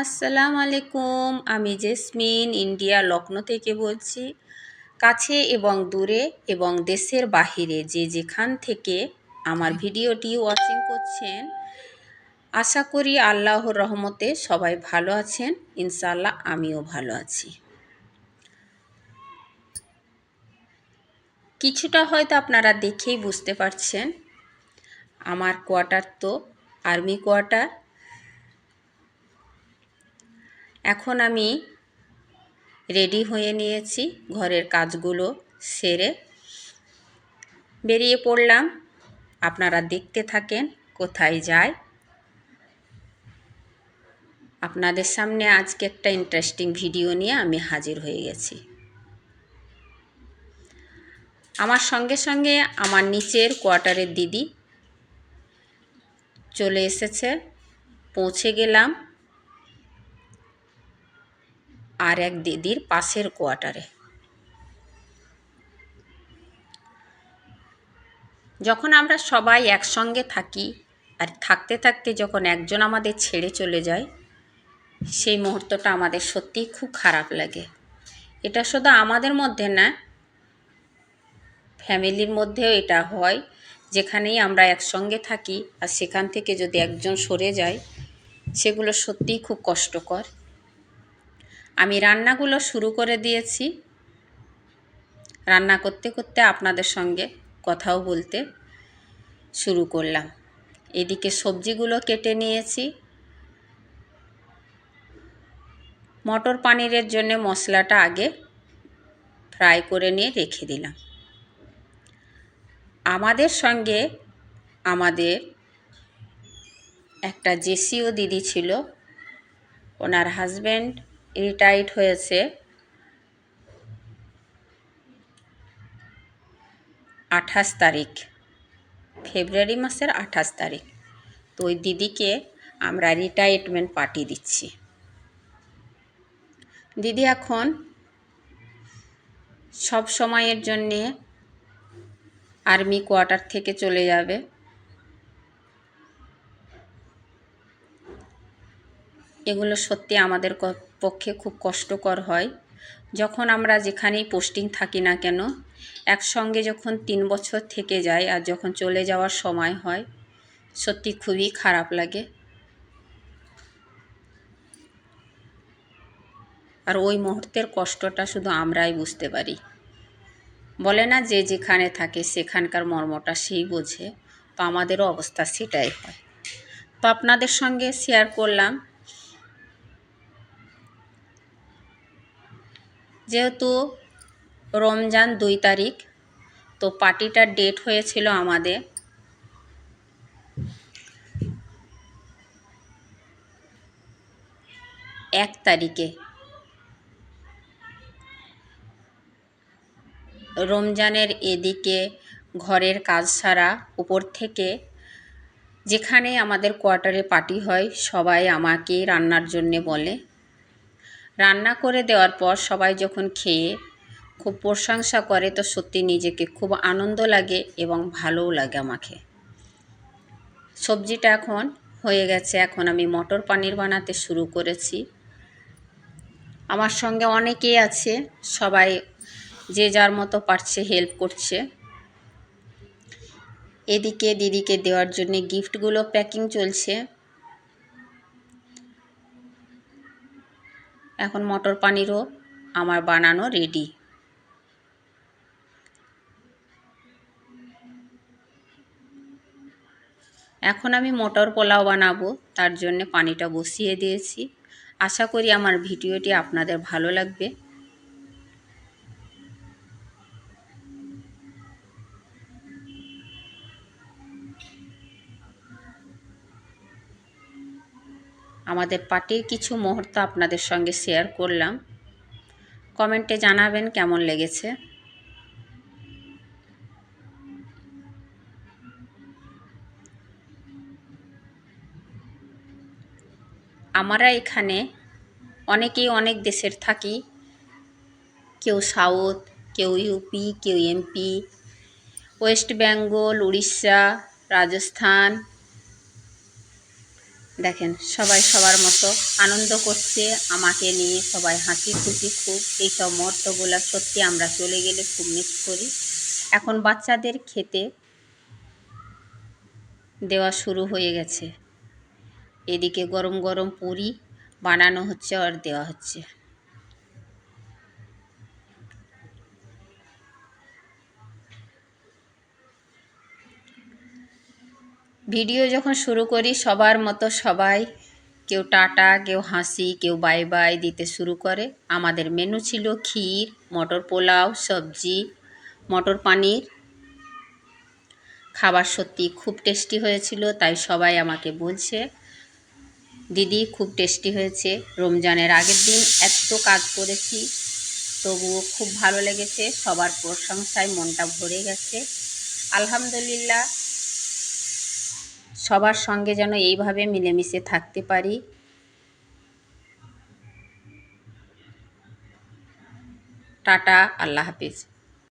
আসসালামু আলাইকুম, আমি জেসমিন, ইন্ডিয়া লখনৌ থেকে বলছি। কাছে এবং দূরে এবং দেশের বাহিরে যে যেখান থেকে আমার ভিডিওটি ওয়াচিং করছেন, আশা করি আল্লাহর রহমতে সবাই ভালো আছেন ইনশাল্লাহ আমিও ভালো আছি। কিছুটা হয়তো আপনারা দেখেই বুঝতে পারছেন, আমার কোয়ার্টার তো আর্মি কোয়ার্টার এখন আমি রেডি হয়ে নিয়েছি ঘরের কাজগুলো সেরে। বেরিয়ে পড়লাম। আপনারা দেখতে থাকেন কোথায় যায় আপনাদের সামনে আজকে একটা ইন্টারেস্টিং ভিডিও নিয়ে আমি হাজির হয়ে গেছি। আমার সঙ্গে সঙ্গে আমার নিচের কোয়ার্টারের দিদি চলে এসেছে। পৌঁছে গেলাম। আর এক দিদির পাশের কোয়ার্টারে। যখন আমরা সবাই একসঙ্গে থাকি আর থাকতে থাকতে যখন একজন আমাদের ছেড়ে চলে যায়, সেই মুহূর্তটা আমাদের সত্যিই খুব খারাপ লাগে। এটা শুধু আমাদের মধ্যে না, ফ্যামিলির মধ্যেও এটা হয়, যেখানেই আমরা একসঙ্গে থাকি আর সেখান থেকে যদি একজন সরে যায়, সেগুলো সত্যিই খুব কষ্টকর। আমি রান্নাগুলো শুরু করে দিয়েছি। রান্না করতে করতে আপনাদের সঙ্গে কথাও বলতে শুরু করলাম। এদিকে সবজিগুলো কেটে নিয়েছি। মটর পানিরের জন্য মশলাটা আগে ফ্রাই করে নিয়ে রেখে দিলাম। আমাদের সঙ্গে আমাদের একটা জেসিও দিদি ছিল। ওনার হাজব্যান্ড রিটায়ার্ড হয়েছে। আঠাশ তারিখ। ফেব্রুয়ারি মাসের আঠাশ তারিখ। তো ওই দিদিকে আমরা রিটায়ারমেন্ট পার্টি দিচ্ছি। দিদি এখন সব সময়ের জন্যে আর্মি কোয়ার্টার থেকে চলে যাবে। এগুলো সত্যি আমাদের পক্ষে খুব কষ্টকর হয়। যখন আমরা যেখানেই পোস্টিং থাকি না কেন, একসঙ্গে যখন তিন বছর থেকে যায় আর যখন চলে যাওয়ার সময় হয়, সত্যি খুবই খারাপ লাগে। আর ওই মুহূর্তের কষ্টটা শুধু আমরাই বুঝতে পারি। বলে না যে যেখানে থাকে সেখানকার মর্মটা সেই বোঝে, তো আমাদেরও অবস্থা সেটাই হয়। তো আপনাদের সঙ্গে শেয়ার করলাম। যেহেতু রমজান দুই তারিখ, তো পার্টিটার ডেট হয়েছিল আমাদের এক তারিখে। রমজানের এদিকে ঘরের কাজ সারা উপর থেকে যেখানে আমাদের কোয়ার্টারে পার্টি হয়, সবাই আমাকে রান্নার জন্যে বলে। রান্না করে দেওয়ার পর সবাই যখন খেয়ে খুব প্রশংসা করে, তো সত্যি নিজেকে খুব আনন্দ লাগে এবং ভালোও লাগে আমাকে। সবজিটা এখন হয়ে গেছে। এখন আমি মটর পানির বানাতে শুরু করেছি। আমার সঙ্গে অনেকেই আছে, সবাই যে যার মতো পারছে হেল্প করছে। এদিকে দিদিকে দেওয়ার জন্য গিফটগুলো প্যাকিং চলছে। এখন মটর পানিরও আমার বানানো রেডি এখন আমি মটর পোলাও বানাবো, তার জন্য পানিটা বসিয়ে দিয়েছি। আশা করি আমার ভিডিওটি আপনাদের ভালো লাগবে। আমাদের পার্টির কিছু মুহূর্ত আপনাদের সঙ্গে শেয়ার করলাম। কমেন্টে জানাবেন কেমন লেগেছে। আমরা এখানে অনেকেই অনেক দেশের থাকি। কেউ সাউথ, কেউ ইউপি কেউ MP West Bengal Orissa Rajasthan দেখেন, সবাই সবার মতো আনন্দ করছে, আমাকে নিয়ে সবাই হাসি খুশি খুব এইসব মুহূর্তগুলো সত্যি আমরা চলে গেলে খুব মিস করি। এখন বাচ্চাদের খেতে দেওয়া শুরু হয়ে গেছে। এদিকে গরম গরম পুরি বানানো হচ্ছে, আর দেওয়া হচ্ছে। ভিডিও যখন শুরু করি, সবার মতো সবাই কেউ টাটা, কেউ হাসি, কেউ বাই বাই দিতে শুরু করে। আমাদের মেনু ছিল ক্ষীর, মটর পোলাও, সবজি, মটর পানির। খাবার সত্যি খুব টেস্টি হয়েছিল, তাই সবাই আমাকে বলছে, দিদি, খুব টেস্টি হয়েছে। রমজানের আগের দিন এত কাজ করেছি, তবুও খুব ভালো লেগেছে। সবার প্রশংসায় মনটা ভরে গেছে। আলহামদুলিল্লাহ সবার সঙ্গে যেন এইভাবে মিলেমিশে থাকতে পারি। টাটা আল্লাহ হাফিজ।